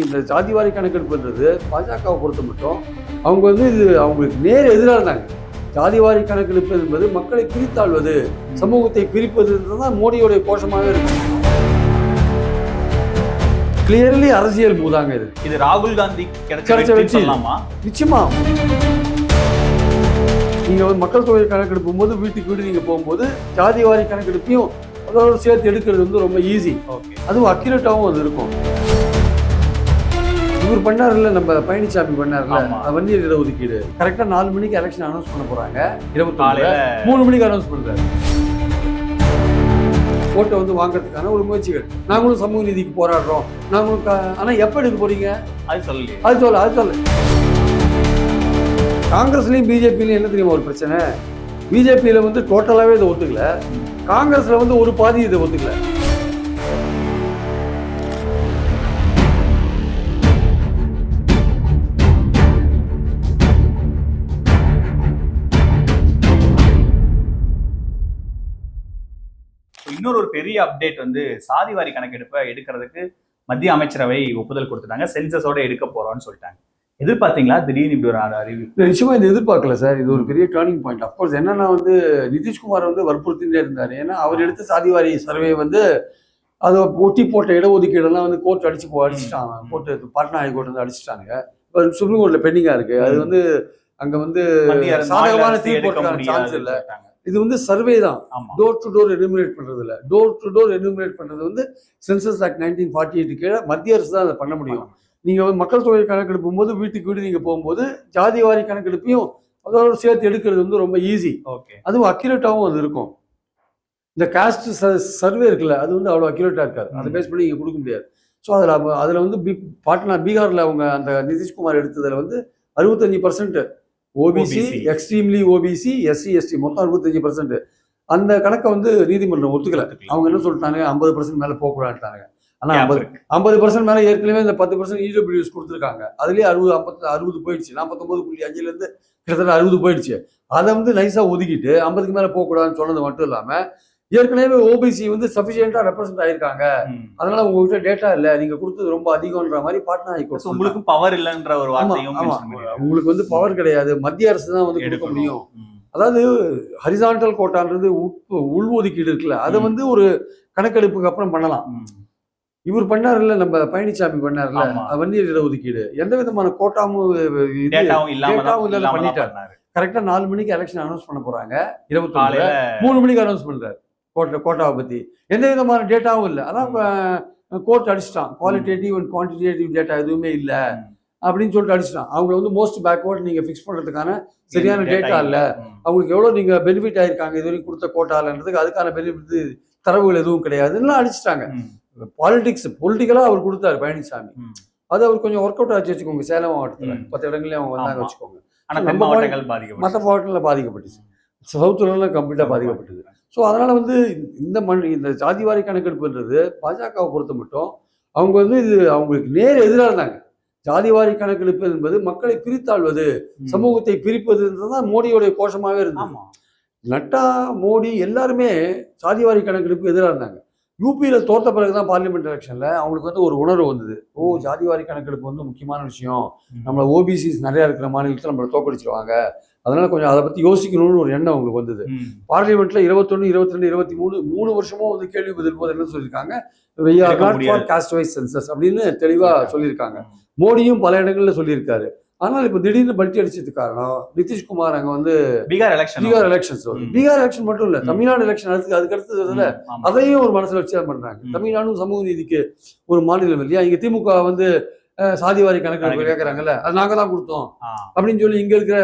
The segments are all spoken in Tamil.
இந்த ஜாதிவாரி கணக்கெடுப்புன்றது பாஜகவை பொறுத்த மட்டும் அவங்க வந்து இது அவங்களுக்கு நேர் எதிராக இருந்தாங்க ஜாதிவாரி கணக்கெடுப்பு என்பது மக்களை பிரித்தாழ்வது சமூகத்தை பிரிப்பதுன்றது தான் மோடியோடைய கோஷமாக இருக்கு. கிளியர்லி அரசியல் மூதாங்க இது. இது ராகுல் காந்தி கிடைச்ச வெற்றி நிச்சயமா. நீங்க வந்து மக்கள் தொகை கணக்கெடுப்பும் போது வீட்டுக்கு வீடு நீங்க போகும்போது ஜாதிவாரி கணக்கெடுப்பையும் அதோட சேர்த்து எடுக்கிறது வந்து ரொம்ப ஈஸி ஓகே அதுவும் அக்யூரேட்டாகவும் அது இருக்கும். இவர் பண்ணார்ல நம்ம பழனிசாமி பண்ணார்ல. வன்னியர் இடஒதுக்கீடு கரெக்டா நாலு மணிக்கு எலெக்ஷன் அனௌன்ஸ் பண்ண போறாங்க. இருபத்தி மூணு மணிக்கு அனௌன்ஸ் பண்றாரு. ஓட்டை வந்து வாங்குறதுக்கான ஒரு முயற்சிகள் நாங்களும் சமூக நீதிக்கு போராடுறோம். நாங்களும் ஆனா எப்ப எடுக்க போறீங்க? அது சொல்லலையே. அது சொல்ல அது சொல்ல காங்கிரஸ்லயும் பிஜேபிலையும் என்ன தெரியுமா ஒரு பிரச்சனை? பிஜேபியில வந்து டோட்டலாவே இதை ஒத்துக்கல. காங்கிரஸ்ல வந்து ஒரு பாதி இதை ஒத்துக்கல. இன்னொரு ஒரு பெரிய அப்டேட் வந்து சாதிவாரி கணக்கெடுப்பை எடுக்கிறதுக்கு மத்திய அமைச்சரவை ஒப்புதல் கொடுத்துட்டாங்க. சென்சஸோட எடுக்க போறோம்னு சொல்லிட்டாங்க. எதிர்பார்த்தீங்களா? திடீர்னு இப்படி ஒரு அறிவு இல்ல, நிச்சயமா இது எதிர்பார்க்கல சார். இது ஒரு பெரிய டேர்னிங் பாயிண்ட் அப்கோர்ஸ் என்னன்னா வந்து நிதிஷ்குமார் வந்து வற்புறுத்திட்டே இருந்தார். ஏன்னா அவர் எடுத்த சாதிவாரி சர்வே வந்து அதை ஒட்டி போட்ட இடஒதுக்கீடெல்லாம் வந்து கோர்ட் அடிச்சு போ அடிச்சிட்டாங்க. கோர்ட்டு பாட்னா ஹைகோர்ட் வந்து அடிச்சிட்டாங்க. இப்போ சுப்ரீம் கோர்ட்ல பெண்டிங்கா இருக்கு. அது வந்து அங்க வந்து சாதகமான தீர்ப்பு சான்ஸ் இல்ல. இது வந்து சர்வே தான். டோர் டு டோர் எனுமினேட் இல்ல டோர் டு டோர் எனுமினேட் பண்றது வந்து census act nineteen forty eight கீழே மத்திய அரசு தான் அதை பண்ண முடியும். நீங்க வந்து மக்கள் தொகை கணக்கெடுப்பும் போது வீட்டுக்கு வீடு நீங்க போகும்போது ஜாதிவாரி கணக்கெடுப்பையும் அதோட சேர்த்து எடுக்கிறது வந்து ரொம்ப ஈஸி ஓகே. அதுவும் அக்யூரேட்டாகவும் அது இருக்கும். இந்த காஸ்ட் சர்வே இருக்குல்ல அது வந்து அவ்வளோ அக்யூரேட்டாக இருக்காது. அதை. பேஸ் பண்ணி நீங்கள் கொடுக்க முடியாது. ஸோ அதில் அதில் வந்து பி பாட்னா பீகாரில் அவங்க அந்த நிதிஷ்குமார் எடுத்ததில் வந்து அறுபத்தஞ்சு percent OBC. Extremely OBC SC ST மொத்தம் அறுபத்தஞ்சு பர்சன்ட் அந்த கணக்கை வந்து நீதிமன்றம் ஒத்துக்கல. அவங்க என்ன சொல்லிட்டாங்க? ஐம்பது பர்சன்ட் மேலே போகக்கூடாதுட்டாங்க ஆனால் ஐம்பது. ஐம்பது பர்சன்ட் மேலே ஏற்கனவே இந்த பத்து பர்சன்ட் இடபிள்யூஎஸ் கொடுத்துருக்காங்க. அதுலேயே அறுபது ஐம்பத்து அறுபது போயிடுச்சு. நாற்பத்தொம்பது புள்ளி அஞ்சுலேருந்து கிட்டத்தட்ட அறுபது போயிடுச்சு. அதை வந்து நைஸாக ஒதுக்கிட்டு ஐம்பதுக்கு மேலே போகக்கூடாதுன்னு சொன்னது மட்டும் இல்லாமல் ஏற்கனவே ஓபிசி வந்து சஃபிஷியண்டாக ரெப்ரசென்ட் ஆயிருக்காங்க. அதனால உங்ககிட்ட டேட்டா இல்லை நீங்க கொடுத்தது ரொம்ப அதிகம்ன்ற மாதிரி பாட்னா ஹைகோர்ட் உங்களுக்கும் பவர் இல்லைன்ற ஒரு வார்த்தையும். உங்களுக்கு வந்து பவர் கிடையாது மத்திய அரசு தான் வந்து கொடுக்க எடுக்கணும். முடியும். அதாவது ஹரிசான்டல் கோட்டான்றது உட்- உள் ஒதுக்கீடு இருக்குல்ல அதை. வந்து ஒரு கணக்கெடுப்புக்கு அப்புறம் பண்ணலாம். இவர் பண்ணார்ல நம்ம பழனிசாமி பண்ணார்ல. வன்னியர் இட ஒதுக்கீடு எந்த விதமான கோட்டாமும் பண்ணிட்டாரு. பண்ணாரு. கரெக்டா நாலு மணிக்கு எலெக்ஷன் அனௌன்ஸ் பண்ண போறாங்க இருபத்தி மூணு மணிக்கு அனௌன்ஸ் பண்றாரு கோட்டை கோட்டாவை பத்தி. எந்த விதமான டேட்டாவும் இல்லை. அதான் கோர்ட் அடிச்சிட்டான். குவாலிட்டேட்டிவ் அண்ட் குவான்டிடேட்டிவ் டேட்டா எதுவுமே இல்ல. அப்படின்னு சொல்லிட்டு அடிச்சிட்டான். அவங்கள வந்து மோஸ்ட் பேக்வர்ட் நீங்க ஃபிக்ஸ் பண்றதுக்கான சரியான டேட்டா இல்ல. அவங்களுக்கு அவங்களுக்கு எவ்வளவு நீங்க பெனிஃபிட் ஆயிருக்காங்க இது வரைக்கும் கொடுத்த கோட்டாலன்றதுக்கு அதுக்கான பெனிஃபிட் தரவுகள் எதுவும் கிடையாதுன்னு அடிச்சிட்டாங்க. பாலிடிக்ஸ் பொலிட்டிக்கலா அவர் கொடுத்தாரு பழனிசாமி. அது அவர் கொஞ்சம் ஒர்க் அவுட் ஆச்சு வச்சுக்கோங்க. சேலம் மாவட்டத்துல. பத்து இடங்கள்லயும் அவங்க வந்தாங்க. வச்சுக்கோங்க. ஆனா நம்ம தென் மாவட்டங்கள் பாதிக்கப்படும் மற்ற மாவட்டங்களில் பாதிக்கப்பட்டுச்சு. சவுத்துலலாம் கம்ப்ளீட்டாக பாதிக்கப்பட்டது. ஸோ அதனால வந்து இந்த மண் இந்த ஜாதிவாரி கணக்கெடுப்புன்றது பாஜகவை பொறுத்த மட்டும் அவங்க வந்து இது அவங்களுக்கு நேர் எதிராக இருந்தாங்க ஜாதிவாரி கணக்கெடுப்பு என்பது மக்களை பிரித்தாழ்வது சமூகத்தை பிரிப்பதுன்றது தான் மோடியோடைய கோஷமாகவே இருந்தது. நட்டா மோடி எல்லாருமே சாதிவாரி கணக்கெடுப்பு எதிராக இருந்தாங்க. யூபியில் தோத்த பிறகு தான் பார்லிமெண்ட் எலெக்ஷனில் அவங்களுக்கு வந்து ஒரு உணர்வு வந்தது. ஓ ஜாதிவாரி கணக்கெடுப்பு வந்து முக்கியமான விஷயம். நம்மள ஓபிசிஸ் நிறையா இருக்கிற மாநிலத்தில் நம்மளை தோக்கடிச்சிருவாங்க. அதனால கொஞ்சம் அதை பற்றி யோசிக்கணும்னு ஒரு எண்ணம் அவங்களுக்கு வந்தது ம். பார்லிமெண்ட்ல இருபத்தொன்று இருபத்தி ரெண்டு இருபத்தி மூணு மூணு வருஷமும் வந்து கேள்வி பதில் போது என்ன சொல்லியிருக்காங்க caste wise census அப்படின்னு தெளிவா சொல்லியிருக்காங்க. மோடியும் பல இடங்கள்ல சொல்லியிருக்காரு ஆனால் இப்போ திடீர்னு பல்ட்டி அடிச்சதுக்கு காரணம் நிதிஷ்குமார் அங்க வந்து பீகார் எலெக்ஷன் பீகார் எலெக்ஷன்ஸ் வருது. பீகார் எலெக்ஷன் மட்டும் இல்ல. தமிழ்நாடு எலெக்ஷன் அடுத்து அதுக்கு அடுத்தது அதையும் ஒரு மனசுல வச்சு ம். தமிழ்நாடும் சமூக நீதிக்கு ஒரு மாநிலம் இல்லையா இங்க திமுக வந்து சாதிவாரி கணக்கு. கேட்கறாங்கல்ல அது நாங்க தான் கொடுத்தோம் அப்படின்னு சொல்லி இங்க இருக்கிற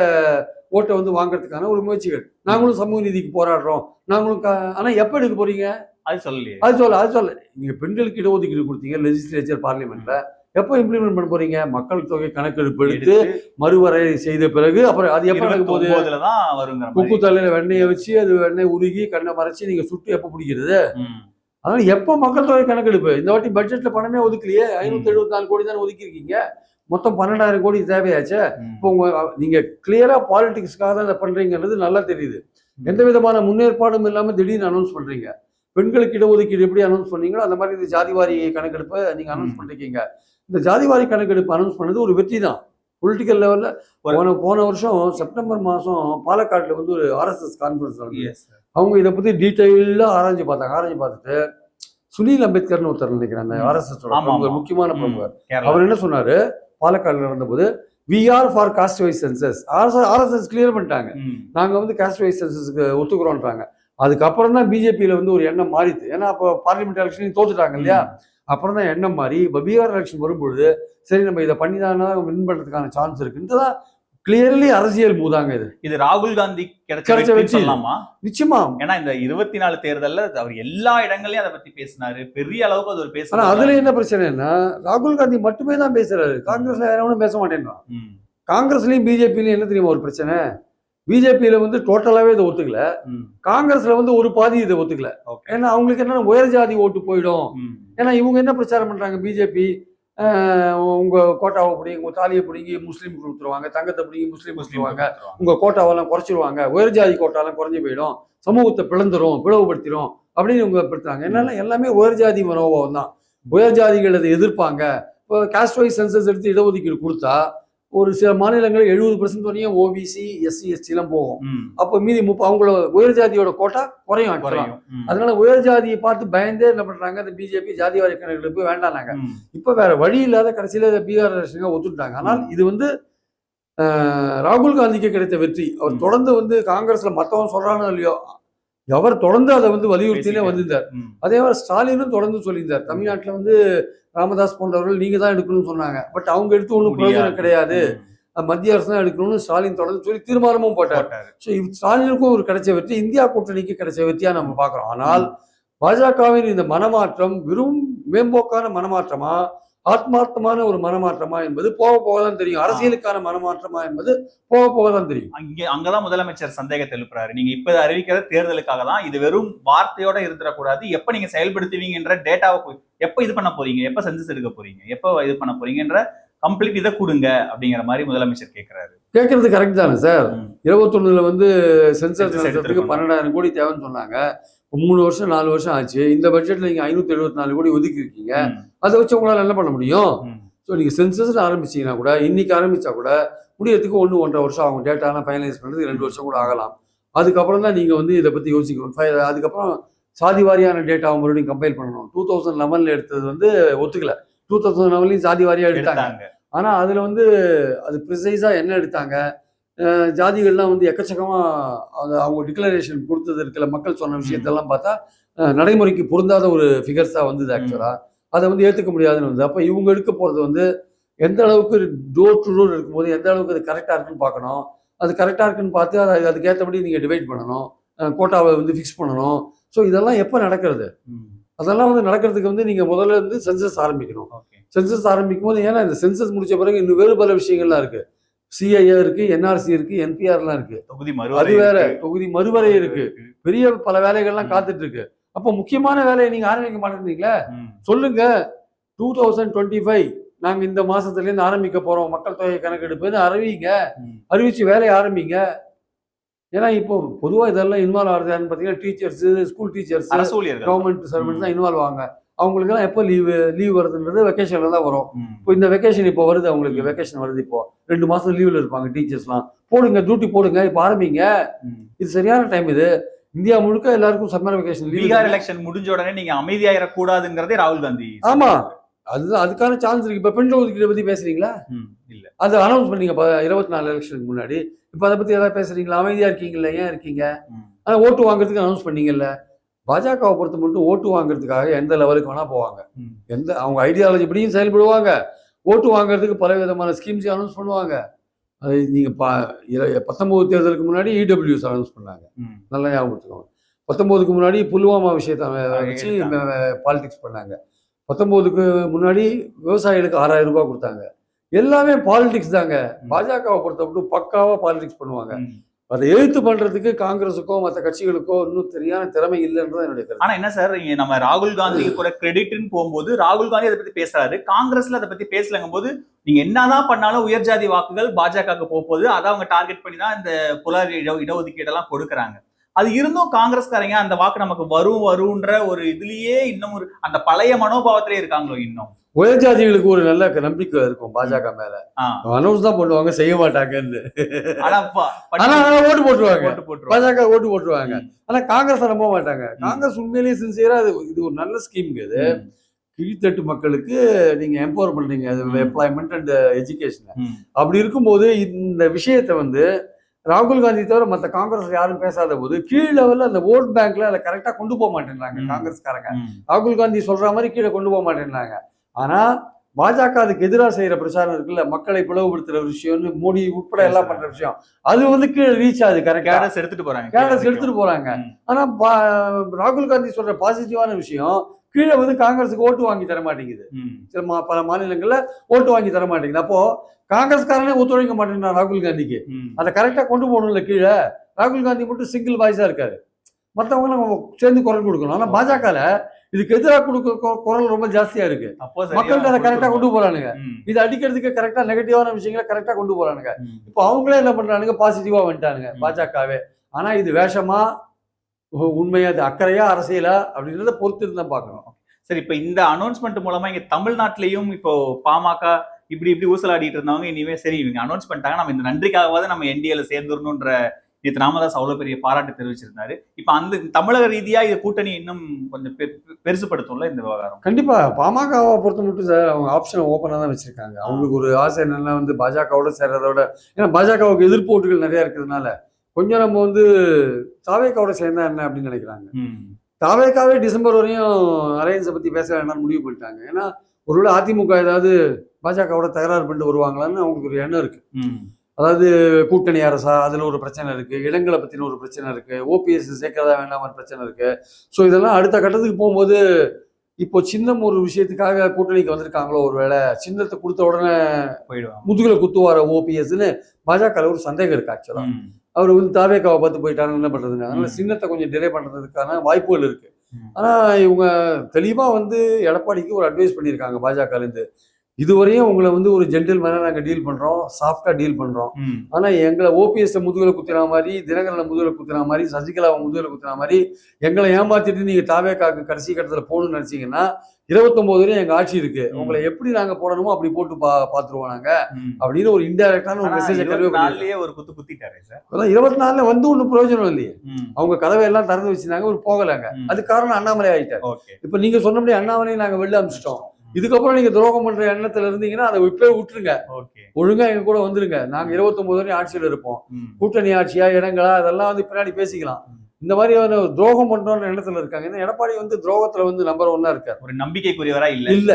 ஓட்டை வந்து வாங்குறதுக்கான ஒரு முயற்சிகள். நாங்களும் சமூக நீதிக்கு போராடுறோம். நாங்களும் க- ஆனா எப்ப எடுக்க போறீங்க? அது சொல்லலையே. அது சொல்ல அது சொல்ல. நீங்க பெண்களுக்கு இடஒதுக்கீடு கொடுத்தீங்க லெஜிஸ்லேச்சர் பார்லிமெண்ட்ல எப்போ இம்ப்ளிமெண்ட் பண்ண போறீங்க? மக்கள் தொகை கணக்கெடுப்பு எடுத்து மறுவரையறை செய்த பிறகு அப்புறம் அது எப்ப நடக்க போகுது? இருபத்தி தான் வருங்கிற மாதிரி. குக்கு தலையில வெண்ணெயை வச்சு அது வெண்ணெய் உருகி கண்ணை மறைச்சு நீங்க சுட்டு எப்ப பிடிக்கிறது. அதனால எப்போ மக்கள் தொகை கணக்கெடுப்பு? இந்த வாட்டி பட்ஜெட்ல பணமே ஒதுக்கலையே. ஐநூத்தி எழுபத்தி நாலு கோடி தானே ஒதுக்கி இருக்கீங்க மொத்தம் பன்னெண்டாயிரம் கோடி தேவையாச்சே. இப்போ உங்க நீங்க கிளியரா பாலிடிக்ஸ்க்காக தான் இதை பண்றீங்கன்றது நல்லா தெரியுது எந்த விதமான முன்னேற்பாடும் இல்லாம திடீர்னு அனௌன்ஸ் பண்றீங்க பெண்களுக்கு இடஒதுக்கீடு எப்படி அனௌன்ஸ் பண்ணீங்களோ அந்த மாதிரி இந்த ஜாதிவாரி கணக்கெடுப்பை நீங்க அனௌன்ஸ். பண்ணிருக்கீங்க இந்த ஜாதிவாரி கணக்கெடுப்பு அனௌன்ஸ் பண்ணது ஒரு வெற்றி தான் பொலிட்டிக்கல் லெவல்ல போன போன வருஷம் செப்டம்பர் மாசம் பாலக்காட்டுல வந்து ஒரு ஆர்எஸ்எஸ் கான்ஃபரன்ஸ் நடந்தது. அவங்க இதை பத்தி டீட்டெயிலாக ஆராய்ஞ்சு பார்த்தாங்க ஆராய்ஞ்சு பார்த்துட்டு சுனில் அம்பேத்கர்னு ஒருத்தர் நினைக்கிறேன் அந்த. ஆர்எஸ்எஸ். முக்கியமான பிரமுகர். அவர் என்ன சொன்னாரு பாலக்காடுல நடந்தபோது we are for caste wise census RSS clear பண்ணிட்டாங்க. ம், நாங்க வந்து காஸ்ட் வைஸ் சென்சஸ்க்கு ஒத்துக்கிறோன்றாங்க. அதுக்கப்புறம் தான் பிஜேபியில வந்து ஒரு எண்ணம் மாறிது ஏன்னா அப்போ பார்லிமெண்ட் எலெக்ஷன் தோத்துட்டாங்க இல்லையா? அப்புறம் தான் எண்ணம் மாறி இப்போ பீகார் எலெக்ஷன் வரும்பொழுது சரி நம்ம இதை பண்ணி தானே வின் பண்றதுக்கான சான்ஸ் இருக்குன்ட்டு தான் கிளியர்லி அரசியல் மூதாங்க இது. இது ராகுல் காந்தி கிடைச்ச வெற்றி. சொல்லலாமா? நிச்சயமா. ஏன்னா இந்த இருபத்தி நாலு தேர்தல்ல அவர் எல்லா இடங்களையும் அதை பத்தி பேசினாரு. பெரிய அளவுக்கு அது ஒரு ஆனா பேச அதுல என்ன பிரச்சனைன்னா ராகுல் காந்தி மட்டுமே தான் பேசுறாரு. காங்கிரஸ்ல யாரும் பேச மாட்டேன்றான். காங்கிரஸ்லயும் பிஜேபிலையும் என்ன தெரியுமா ஒரு பிரச்சனை? பிஜேபியில வந்து டோட்டலாவே இதை ஒத்துக்கல. காங்கிரஸ்ல வந்து ஒரு பாதி இதை ஒத்துக்கல. ஏன்னா அவங்களுக்கு என்ன உயர் ஜாதி ஓட்டு போயிடும். ஏன்னா இவங்க என்ன பிரச்சாரம் பண்றாங்க? பிஜேபி உங்க கோட்டாவை பிடிங்கி உங்க தாலியை பிடிங்கி முஸ்லீம் கொடுத்துருவாங்க தங்கத்தை பிடிங்கி முஸ்லீம் கொடுத்துருவாங்க கொடுத்துருவாங்க. உங்க கோட்டாவெல்லாம் குறைச்சிருவாங்க உயர் ஜாதி கோட்டாலாம் குறைஞ்சு போயிடும் சமூகத்தை பிளந்துரும் பிளவுபடுத்திடும் அப்படின்னு இவங்க படுத்துறாங்க என்னன்னா எல்லாமே உயர் ஜாதி மனோபாவம் தான் உயர் ஜாதிகள் அதை எதிர்ப்பாங்க. இப்போ காஸ்ட் வைஸ் சென்சஸ் எடுத்து இடஒதுக்கீடு கொடுத்தா ஒரு சில மாநிலங்கள் எழுபது பர்சன்ட் வரையும் ஓபிசி எஸ்சி எஸ்டிலாம் போகும். அப்போ மீதி முப்ப அவங்களோட உயர் ஜாதியோட கோட்டா குறையும். குறையும். அதனால உயர் ஜாதியை பார்த்து பயந்தே என்ன பண்றாங்க? இந்த பிஜேபி ஜாதிவாரி கணக்கெடுப்பு வேண்டாம்னாங்க ம், இப்ப வேற வழி இல்லாத கடைசியில பீகார் எலெக்ஷனுங்க ஒத்துட்டாங்க ஆனால் இது வந்து ராகுல் காந்திக்கு கிடைத்த வெற்றி. அவர். தொடர்ந்து வந்து காங்கிரஸ்ல மத்தவன் சொல்றானோ இல்லையோ அவர் தொடர்ந்து அதை வந்து வலியுறுத்தினே. வந்திருந்தார். அதே மாதிரி ஸ்டாலினும் தொடர்ந்து சொல்லியிருந்தார். தமிழ்நாட்டுல வந்து ராமதாஸ் போன்றவர்கள் நீங்க தான் எடுக்கணும்னு சொன்னாங்க. பட் அவங்க எடுத்து ஒன்றும். பிரயோஜனம் கிடையாது. மத்திய அரசு தான் எடுக்கணும்னு ஸ்டாலின் தொடர்ந்து சொல்லி தீர்மானமும் போட்டார். போட்டாரு. ஸோ ஸ்டாலினுக்கும் ஒரு கிடைச்ச வெற்றி இந்தியா கூட்டணிக்கு கிடைச்ச வெற்றியா நம்ம பார்க்கிறோம். ஆனால் பாஜகவின் இந்த மனமாற்றம் வெறும் மேம்போக்கான மனமாற்றமா? ஆத்மார்த்தமான ஒரு மனமாற்றமா என்பது போக போக தான் தெரியும். அரசியலுக்கான மனமாற்றமா என்பது போக போக தான் தெரியும். அங்க அங்கதான் முதலமைச்சர் சந்தேகத்தை எழுப்புறாரு. நீங்க இப்ப இதை அறிவிக்கிறது தேர்தலுக்காக தான் இது வெறும் வார்த்தையோட இருந்துடக்கூடாது. எப்ப நீங்க செயல்படுத்துவீங்கன்ற டேட்டாவை எப்ப இது பண்ண போறீங்க? எப்ப சென்சஸ் எடுக்க போறீங்க? எப்ப இது பண்ண போறீங்கன்ற கம்ப்ளீட் இதை கொடுங்க அப்படிங்கிற மாதிரி முதலமைச்சர் கேட்கிறாரு கேட்கறது கரெக்ட் தானே சார்? இருபத்தொன்னுல வந்து சென்சஸ் எடுத்திருக்கணும். பன்னெண்டாயிரம் கோடி தேவைன்னு சொன்னாங்க. மூணு வருஷம் நாலு வருஷம் ஆச்சு. இந்த பட்ஜெட்ல நீங்க ஐநூத்தி எழுபத்தி நாலு கோடி ஒதுக்கி இருக்கீங்க அதை வச்சு உங்களால என்ன பண்ண முடியும்? ஸோ நீங்கள் சென்சஸ்னு ஆரம்பிச்சீங்கன்னா கூட இன்னைக்கு ஆரம்பிச்சா கூட முடியறதுக்கு ஒன்று ஒன்றரை வருஷம் ஆகும். டேட்டாலாம் ஃபைனலைஸ் பண்ணுறதுக்கு ரெண்டு வருஷம் கூட ஆகலாம். அதுக்கப்புறம் தான் நீங்கள் வந்து இதை பற்றி யோசிக்கணும். அதுக்கப்புறம் சாதி வாரியான டேட்டாவை மறுபடியும் கம்பைல் பண்ணணும். டூ தௌசண்ட் லெவனில் எடுத்தது வந்து ஒத்துக்கல. டூ தௌசண்ட் லெவன்லையும் சாதி வாரியாக எடுத்தாங்க. ஆனால் அதில் வந்து அது ப்ரிசைஸாக என்ன எடுத்தாங்க? ஜாதிகள்லாம் வந்து எக்கச்சக்கமாக அது அவங்க டிக்ளரேஷன் கொடுத்தது இருக்கிற மக்கள் சொன்ன விஷயத்தெல்லாம் பார்த்தா நடைமுறைக்கு பொருந்தாத ஒரு ஃபிகர்ஸாக வந்தது ஆக்சுவலாக அதை வந்து ஏற்றுக்க முடியாதுன்னு வந்து. அப்போ இவங்க எடுக்க போகிறது வந்து எந்த அளவுக்கு டோர் டு டோர் இருக்கும்போது எந்த அளவுக்கு அது கரெக்டாக இருக்குன்னு பார்க்கணும். அது கரெக்டாக இருக்குன்னு பார்த்து அதை அதுக்கேற்றபடி நீங்கள் டிவைட் பண்ணணும். கோட்டாவை வந்து ஃபிக்ஸ் பண்ணணும். ஸோ இதெல்லாம் எப்போ நடக்கிறது? அதெல்லாம் வந்து நடக்கிறதுக்கு வந்து நீங்கள் முதல்ல இருந்து சென்சஸ் ஆரம்பிக்கணும். சென்சஸ் ஆரம்பிக்கும் போது ஏன்னா இந்த சென்சஸ் முடிச்ச பிறகு இன்னும் வேறு பல விஷயங்கள்லாம் இருக்கு. சிஐஏ இருக்கு என்ஆர்சி இருக்கு என்பிஆர்லாம் இருக்கு. தொகுதி அது மறுவரை வேற. தொகுதி மறுவரை இருக்கு. பெரிய பல வேலைகள்லாம் காத்துட்டு இருக்கு. அப்போ முக்கியமான வேலையை நீங்க ஆரம்பிக்க மாட்டேங்கிறீங்களா சொல்லுங்க. டூ தௌசண்ட் டுவெண்ட்டி ஃபைவ் நாங்க இந்த மாசத்துல இருந்து ஆரம்பிக்க போறோம். மக்கள் தொகை கணக்கெடுப்புன்னு அறிவிங்க. அறிவிச்சு வேலையை ஆரம்பிங்க. ஏன்னா இப்போ பொதுவா இதெல்லாம் இன்வால்வ் ஆகுதுன்னு பார்த்தீங்கன்னா teachers school teachers government servant தான் இன்வால்வ் ஆவாங்க. அவங்களுக்கெல்லாம் எப்போ லீவு லீவ் வருதுன்றது வெக்கேஷன்ல தான் வரும். இப்போ இந்த வெக்கேஷன் இப்போ வருது அவங்களுக்கு வெக்கேஷன் வருது இப்போ. ரெண்டு மாசம் லீவ்ல இருப்பாங்க டீச்சர்ஸ்லாம் போடுங்க டியூட்டி போடுங்க இப்போ ஆரம்பிங்க. இது சரியான டைம் இது. இந்தியா முழுக்க எல்லாருக்கும் சம்மர் வெக்கேஷன் பீகார் எலெக்ஷன் முடிஞ்ச உடனே நீங்க அமைதியாயிடக்கூடாதுங்கிறதே ராகுல் காந்தி ஆமா. அதுதான் அதுக்கான சான்ஸ் இருக்கு. இப்போ பெண் ஒதுக்கீடு பத்தி பேசுறீங்களா? இல்ல. அது அனௌன்ஸ் பண்ணீங்க. இருபத்தி நாலு எலெக்ஷனுக்கு முன்னாடி. இப்போ அதை பத்தி ஏதாவது பேசுறீங்களா? அமைதியா இருக்கீங்கல்ல? ஏன் இருக்கீங்க? ஆனா ஓட்டு வாங்குறதுக்கு அனௌன்ஸ் பண்ணீங்கல்ல? பாஜகவை பொறுத்த மட்டும் ஓட்டு வாங்குறதுக்காக எந்த லெவலுக்கு வேணா போவாங்க. எந்த அவங்க ஐடியாலஜி படியும் செயல்படுவாங்க. ஓட்டு வாங்குறதுக்கு பல விதமான ஸ்கீம்ஸ் அனௌன்ஸ் பண்ணுவாங்க. அது நீங்க பா பத்தொன்பது தேர்தலுக்கு முன்னாடி இடபிள்யூஸ் அனௌன்ஸ் பண்ணாங்க. நல்லா ஞாபகம் வச்சுக்கோங்க பத்தொன்பதுக்கு முன்னாடி புல்வாமா விஷயத்தை வச்சு. பாலிடிக்ஸ் பண்ணாங்க. பத்தொன்பதுக்கு முன்னாடி விவசாயிகளுக்கு ஆறாயிரம் ரூபாய் கொடுத்தாங்க. எல்லாமே பாலிடிக்ஸ் தாங்க. பாஜகவை பொறுத்த மட்டும் பக்காவா பாலிடிக்ஸ் பண்ணுவாங்க. அதை எழுத்து பண்றதுக்கு காங்கிரஸுக்கோ மற்ற கட்சிகளுக்கோ இன்னும் சரியான திறமை இல்லைன்றது என்னுடைய கருத்து. ஆனா என்ன சார் இங்க நம்ம ராகுல் காந்திக்கு கூட கிரெடிட்னு போகும்போது ராகுல் காந்தி அதை பத்தி பேசுறாரு. காங்கிரஸ்ல அதை பத்தி பேசலங்கும் போது நீங்க என்னதான் பண்ணாலும் உயர்ஜாதி வாக்குகள் பாஜகவுக்கு போக போகுது. அதை அவங்க டார்கெட் பண்ணி தான் இந்த புலர் இட இடஒதுக்கீடெல்லாம் கொடுக்குறாங்க. அது இருந்தும் காங்கிரஸ்காரங்க அந்த வாக்கு நமக்கு வரும் வரும்ன்ற ஒரு இதுலயே இன்னும் ஒரு அந்த பழைய மனோபாவத்திலே இருக்காங்களோ இன்னும் உயர் ஜாதிகளுக்கு ஒரு நல்ல நம்பிக்கை இருக்கும் பாஜக மேல. அனௌன்ஸ் தான் பண்ணுவாங்க செய்ய மாட்டாங்கன்னு ஆனா ஓட்டு போட்டுருவாங்க போட்டு போட்டுருவாங்க பாஜக ஓட்டு போட்டுருவாங்க. ஆனா காங்கிரஸ் நம்ப மாட்டாங்க. காங்கிரஸ் உண்மையிலேயே சின்சியரா இது ஒரு நல்ல ஸ்கீம் இது. கீழ்த்தட்டு மக்களுக்கு நீங்க எம்பவர் பண்றீங்க. Employment and education. அப்படி இருக்கும்போது இந்த விஷயத்தை வந்து ராகுல் காந்தி தவிர மற்ற காங்கிரஸ் யாரும் பேசாத போது கீழ் லெவல்ல அந்த ஓட் பேங்க்ல அதை கரெக்டா கொண்டு போக மாட்டேன்றாங்க. காங்கிரஸ்காரங்க. ராகுல் காந்தி சொல்ற மாதிரி கீழே கொண்டு போக மாட்டேன்றாங்க. ஆனா பாஜக அதுக்கு எதிராக செய்யற பிரச்சாரம் இருக்குல்ல மக்களை பிளவுபடுத்துற விஷயம்னு மோடி உட்பட எல்லாம் பண்ற விஷயம். அது வந்து கீழே ரீச் ஆகுது கரெக்டா கேடஸ் எடுத்துட்டு போறாங்க கேடஸ் எடுத்துட்டு போறாங்க. ஆனா ராகுல் காந்தி சொல்ற பாசிட்டிவான விஷயம் கீழே வந்து காங்கிரஸுக்கு ஓட்டு வாங்கி தர மாட்டேங்குது. சில பல மாநிலங்கள்ல ஓட்டு வாங்கி தர மாட்டேங்குது. அப்போ காங்கிரஸ்காரனே ஒத்துழைக்க மாட்டேங்கிறான் ராகுல் காந்திக்கு. அதை கரெக்டா கொண்டு போகணும்ல கீழே. ராகுல் காந்தி மட்டும் சிங்கிள் வாய்ஸா இருக்காரு. மற்றவங்க சேர்ந்து குரல் கொடுக்கணும். ஆனா பாஜகல இதுக்கு எதிராக கொடுக்க குரல் ரொம்ப ஜாஸ்தியா இருக்கு. மக்கள்கிட்ட அதை கரெக்டா கொண்டு போறானுங்க. இது அடிக்கிறதுக்கு கரெக்டா நெகட்டிவான விஷயங்களை கரெக்டா கொண்டு போறானுங்க. இப்போ அவங்களே என்ன பண்றானுங்க? பாசிட்டிவா வந்துட்டானுங்க. பாஜகவே. ஆனா இது வேஷமா? உண்மையா? அது அக்கறையா? அரசியலா? அப்படின்றத பொறுத்து இருந்தா பார்க்கணும். சரி இப்ப இந்த அனௌன்ஸ்மெண்ட் மூலமா இங்க தமிழ்நாட்டிலயும் இப்போ பாமக இப்படி இப்படி ஊசலாடிட்டு இருந்தவங்க இனிமே சரி இவங்க அனௌன்ஸ் பண்ணிட்டாங்க. நம்ம இந்த நன்றிக்காகவாவது நம்ம என்டிஏல சேர்ந்துடணுன்ற நேற்று ராமதாஸ் அவ்வளவு பெரிய பாராட்டு தெரிவிச்சிருந்தாரு. இப்ப அந்த தமிழக ரீதியா இது கூட்டணி இன்னும் கொஞ்சம் பெ- பெ- பெருசுபடுத்தும்ல இந்த விவகாரம்? கண்டிப்பா. பாமகவை பொறுத்த மட்டும் சார் அவங்க ஆப்ஷனை ஓப்பனாக தான் வச்சிருக்காங்க. அவங்களுக்கு ஒரு ஆசை என்னன்னா வந்து பாஜகவோட சேர்றதோட ஏன்னா பாஜகவுக்கு எதிர்ப்பு ஓட்டுகள் நிறைய இருக்கிறதுனால கொஞ்சம் நம்ம வந்து தாவேக்காவோட சேர்ந்தா என்ன அப்படின்னு நினைக்கிறாங்க. தாவேக்காவே டிசம்பர் வரையும் அலையன்ஸை பத்தி பேச வேண்டாம்னு முடிவு பண்ணிட்டாங்க. ஏன்னா ஒருவேளை அதிமுக ஏதாவது பாஜகவோட தகராறு பண்ணிட்டு வருவாங்களான்னு அவங்களுக்கு ஒரு எண்ணம் இருக்கு. அதாவது கூட்டணி அரசா அதுல ஒரு பிரச்சனை இருக்கு இடங்களை பத்தின ஒரு பிரச்சனை இருக்கு ஓபிஎஸ் சேர்க்கிறதா வேண்டாம் ஒரு பிரச்சனை இருக்கு ஸோ இதெல்லாம் அடுத்த கட்டத்துக்கு போகும்போது இப்போ சின்னம் ஒரு விஷயத்துக்காக கூட்டணிக்கு வந்திருக்காங்களோ ஒருவேளை சின்னத்தை கொடுத்த உடனே போயிடுவாங்க முதுகுல குத்துவார ஓபிஎஸ்ன்னு பாஜக ஒரு சந்தேகம் இருக்கு ஆக்சுவலா ம். அவர் வந்து தாவேக்காவை பார்த்து போயிட்டாருன்னு என்ன பண்றதுங்க அதனால. சின்னத்தை கொஞ்சம் டிலே பண்றதுக்கான வாய்ப்புகள் இருக்கு ம். ஆனா இவங்க தெளிவா வந்து எடப்பாடிக்கு ஒரு அட்வைஸ் பண்ணியிருக்காங்க பாஜக இருந்து இதுவரையும் உங்களை வந்து ஒரு ஜென்டில் மேனா நாங்க டீல் பண்றோம் சாஃப்டா டீல் பண்றோம் ம். ஆனா எங்களை ஓபிஎஸ் முதுகுல குத்துற மாதிரி தினகரனை முதுகுல குத்துற மாதிரி சசிகலாவை முதுகுல குத்துற மாதிரி எங்களை ஏமாத்திட்டு நீங்க தாவேக்காக்கு கடைசி கட்டத்துல போகணும்னு நினைச்சீங்கன்னா இருபத்தொன்பது வரையும் எங்க ஆட்சி இருக்கு. உங்களை எப்படி நாங்க போடணுமோ அப்படி போட்டு பா பாத்துருவோம் நாங்க. அப்படின்னு ஒரு இன்டைரக்டான ஒரு மெசேஜ் நாலுலயே ஒரு குத்து குத்திட்டாரு சார். இருபத்தி நாலுல வந்து ஒன்றும் பிரயோஜனம் இல்லையே. அவங்க கதவை எல்லாம் திறந்து வச்சிருந்தாங்க ஒரு போகலாங்க. அது காரணம் அண்ணாமலை ஆயிட்டார். இப்ப நீங்க சொன்னபடி அண்ணாமலையை நாங்க வெளில அனுப்பிச்சிட்டோம். இதுக்கப்புறம் நீங்க துரோகம் பண்ற எண்ணத்துல இருந்தீங்கன்னா அதை இப்பவே விட்டுருங்க. ஒழுங்கா எங்க கூட வந்துருங்க. நாங்க இருபத்தொன்பது வரையும் ஆட்சியில இருப்போம். கூட்டணி ஆட்சியா இடங்களா அதெல்லாம் வந்து பின்னாடி பேசிக்கலாம். இந்த மாதிரி ஒரு துரோகம் பண்றோம்னு எண்ணத்துல இருக்காங்க. ஏன்னா எடப்பாடி வந்து துரோகத்துல வந்து நம்பர் ஒன்னா இருக்காரு. ஒரு நம்பிக்கைக்குரியவரா இல்ல. இல்ல.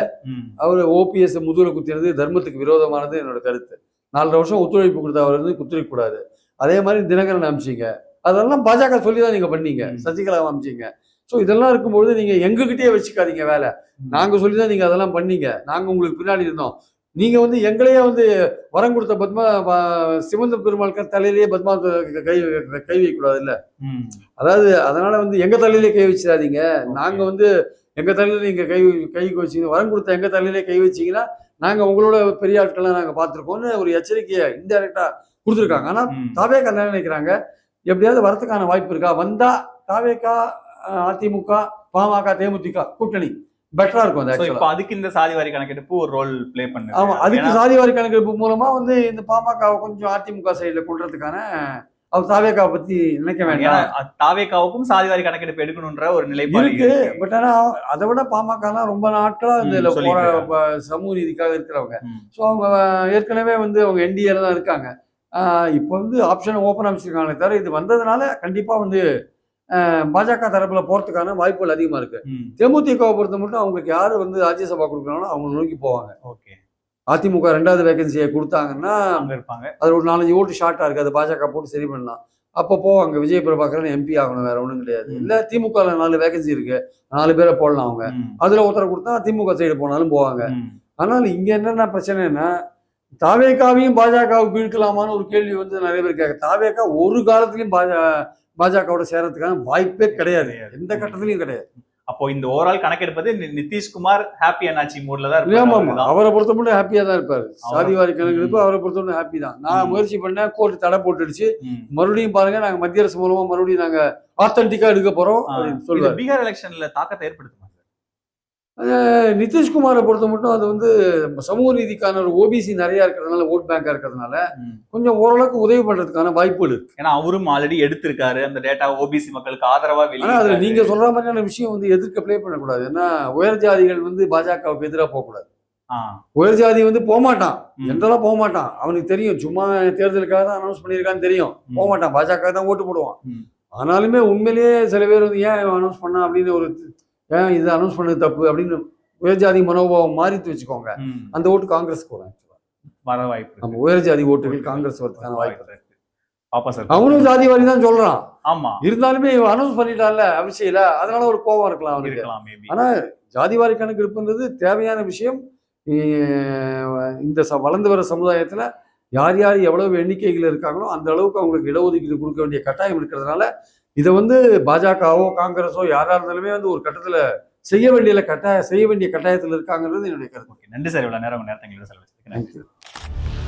அவர் ஓபிஎஸ் முதுகுல குத்தினது தர்மத்துக்கு விரோதமானது என்னோட கருத்து. நாலரை வருஷம் ஒத்துழைப்பு கொடுத்த அவர் வந்து குத்திரிக்க கூடாது அதே மாதிரி தினகரன் அமிச்சிங்க. அதெல்லாம் பாஜக சொல்லி தான் நீங்க பண்ணீங்க. சசிகலா அமிச்சிங்க. ஸோ இதெல்லாம் இருக்கும்பொழுது நீங்க எங்ககிட்டயே வச்சுக்காதீங்க வேலை. நாங்க சொல்லி தான் நீங்க அதெல்லாம் பண்ணீங்க. நாங்க உங்களுக்கு பின்னாடி இருந்தோம். நீங்க வந்து எங்களையே வந்து வரம் கொடுத்த பத்மா சிவந்த பெருமாள் க- தலையிலேயே பத்மா கை கை வைக்கக்கூடாது இல்ல. அதாவது அதனால வந்து எங்க தலையிலே கை வச்சிடாதீங்க. நாங்க வந்து எங்க தலையில நீங்க கை கை வச்சீங்க வரம் கொடுத்த எங்க தலையிலே கை வச்சீங்கன்னா நாங்க உங்களோட பெரிய ஆட்களை நாங்க பார்த்திருக்கோம்னு ஒரு எச்சரிக்கையை இன்டெரக்டா கொடுத்துருக்காங்க. ஆனா ம். தாவேக்கா என்ன நினைக்கிறாங்க? எப்படியாவது வரதுக்கான வாய்ப்பு இருக்கா? வந்தா தாவேக்கா அதிமுக பாமக தேமுதிக கூட்டணி. பெட்டரா இருக்கும் அது இப்ப அதுக்கு இந்த சாதி வாரி கணக்கெடுப்பு ஒரு ரோல் ப்ளே பண்ணுது. ஆமா அதுக்கு சாதிவாரி கணக்கெடுப்பு மூலமா வந்து இந்த பாமக கொஞ்சம் அதிமுக சைடுல கொள்றதுக்கான அவர் தாவேக்காவை பத்தி நினைக்க வேண்டாம். தாவேக்காவுக்கும் சாதிவாரி கணக்கெடுப்பு எடுக்கணும்ன்ற ஒரு நிலைப்பாடு இருக்கு பட் ஆனா அதை விட பாமக ரொம்ப நாட்களா இந்த சமூக நீதிக்காக இருக்கிறவங்க. ஸோ அவங்க ஏற்கனவே வந்து அவங்க என்டிஏல தான் இருக்காங்க. இப்போ வந்து ஆப்ஷன் ஓப்பன் அமைச்சிருக்காங்களே தவிர இது வந்ததுனால கண்டிப்பா வந்து பாஜக தரப்புல போறதுக்கான வாய்ப்புகள் அதிகமா இருக்கு. தேமுதிகவை பொறுத்த மட்டும் அவங்களுக்கு யாரு வந்து ராஜ்யசபா கொடுக்குறாங்களோ அவங்க நோக்கி போவாங்க. ஓகே. அதிமுக ரெண்டாவது வேகன்சியை கொடுத்தாங்கன்னா அங்க இருப்பாங்க. அது ஒரு நாலஞ்சு ஓட்டு ஷார்ட்டா இருக்கு. அது பாஜக போட்டு சரி பண்ணலாம். அப்போ போவாங்க விஜய் பிரபாகரன் எம்பி ஆகணும் வேற ஒன்றும் கிடையாது. இல்ல திமுக நாலு வேகன்சி இருக்கு. நாலு பேரை போடலாம் அவங்க. அதுல ஒருத்தரை கொடுத்தா திமுக சைடு போனாலும் போவாங்க. ஆனால் இங்க என்னென்ன பிரச்சனைன்னா தாவேக்காவையும் பாஜகவுக்கு இழுக்கலாமான்னு ஒரு கேள்வி வந்து நிறைய பேர் கேட்க தாவேக்கா ஒரு காலத்திலயும் பாஜ பாஜகவோட சேரத்துக்கான வாய்ப்பே கிடையாது. எந்த கட்டத்திலையும் கிடையாது. அப்போ இந்த ஓவரால் கணக்கெடுப்பது நிதிஷ்குமார் ஹாப்பி அண்ணாச்சி மூட்ல தான் ஆமா அவரை பொறுத்த மட்டும் ஹாப்பியா தான் இருப்பாரு. சாதிவாரி கணக்கெடுப்பு. அவரை பொறுத்த மட்டும் ஹாப்பி தான். நான். முயற்சி பண்ணேன் கோர்ட் தடை போட்டுடுச்சு. மறுபடியும் பாருங்க நாங்க மத்திய அரசு மூலமா மறுபடியும் நாங்க ஆத்தன்டிக்கா எடுக்க போறோம் சொல்லுவாரு. பீகார் எலெக்ஷன்ல தாக்கத்தை ஏற்படுத்துமா? நிதிஷ்குமாரை பொறுத்த மட்டும் அது வந்து சமூக நீதிக்கான ஒரு ஓபிசி நிறைய இருக்கிறதுனால ஓட் பேங்கா இருக்கிறதுனால. கொஞ்சம் ஓரளவுக்கு உதவி பண்றதுக்கான வாய்ப்புகள் இருக்கு. ஏன்னா அவரும் ஆல்ரெடி எடுத்திருக்காரு. அந்த டேட்டா ஓபிசி மக்களுக்கு ஆதரவா ஆனா அதுல வெளியே நீங்க சொல்ற மாதிரியான விஷயம் வந்து எதிர்க்க ப்ளே பண்ணக்கூடாது. ஏன்னா உயர் ஜாதிகள் வந்து பாஜகவுக்கு எதிராக போகக்கூடாது. உயர் ஜாதி வந்து போக மாட்டான் என்றெல்லாம் போக மாட்டான் அவனுக்கு தெரியும். சும்மா தேர்தலுக்காக தான் அனௌன்ஸ் பண்ணியிருக்கான்னு தெரியும். போக மாட்டான் பாஜக தான் ஓட்டு போடுவான். ஆனாலுமே உண்மையிலேயே சில பேர் வந்து ஏன் அனௌன்ஸ் பண்ணா? அப்படின்னு ஒரு ஏன் இது அனௌன்ஸ் பண்ணது தப்பு அப்படின்னு உயர் ஜாதி மனோபாவம் மாறித்து வச்சுக்கோங்க. அந்த ஓட்டு காங்கிரஸ்க்கு வரும். வர வாய்ப்பு. நம்ம உயர் ஜாதி ஓட்டுகள் காங்கிரஸ் வரதுக்கான வாய்ப்பு பாப்பா சார். அவனும் ஜாதிவாரி தான் சொல்றான். ஆமா. இருந்தாலுமே இவன் அனௌன்ஸ் பண்ணிட்டான்ல இல்ல அதனால ஒரு கோபம் இருக்கலாம் அவனுக்கு. ஆனா ஜாதிவாரி கணக்கெடுப்புன்றது தேவையான விஷயம். இந்த வளர்ந்து வர சமுதாயத்துல யார் யார் எவ்வளவு எண்ணிக்கைகள் இருக்காங்களோ அந்த அளவுக்கு அவங்களுக்கு இடஒதுக்கீடு கொடுக்க வேண்டிய கட்டாயம் இருக்கிறதுனால இதை வந்து பாஜகவோ காங்கிரஸோ யாரா இருந்தாலுமே வந்து ஒரு கட்டத்துல செய்ய வேண்டிய கட்டாய செய்ய வேண்டிய கட்டாயத்தில் இருக்காங்கிறது என்னுடைய கருத்து. நன்றி சார் இவ்வளவு நேரம் நேரத்தை செலவழிச்சிருக்கேன்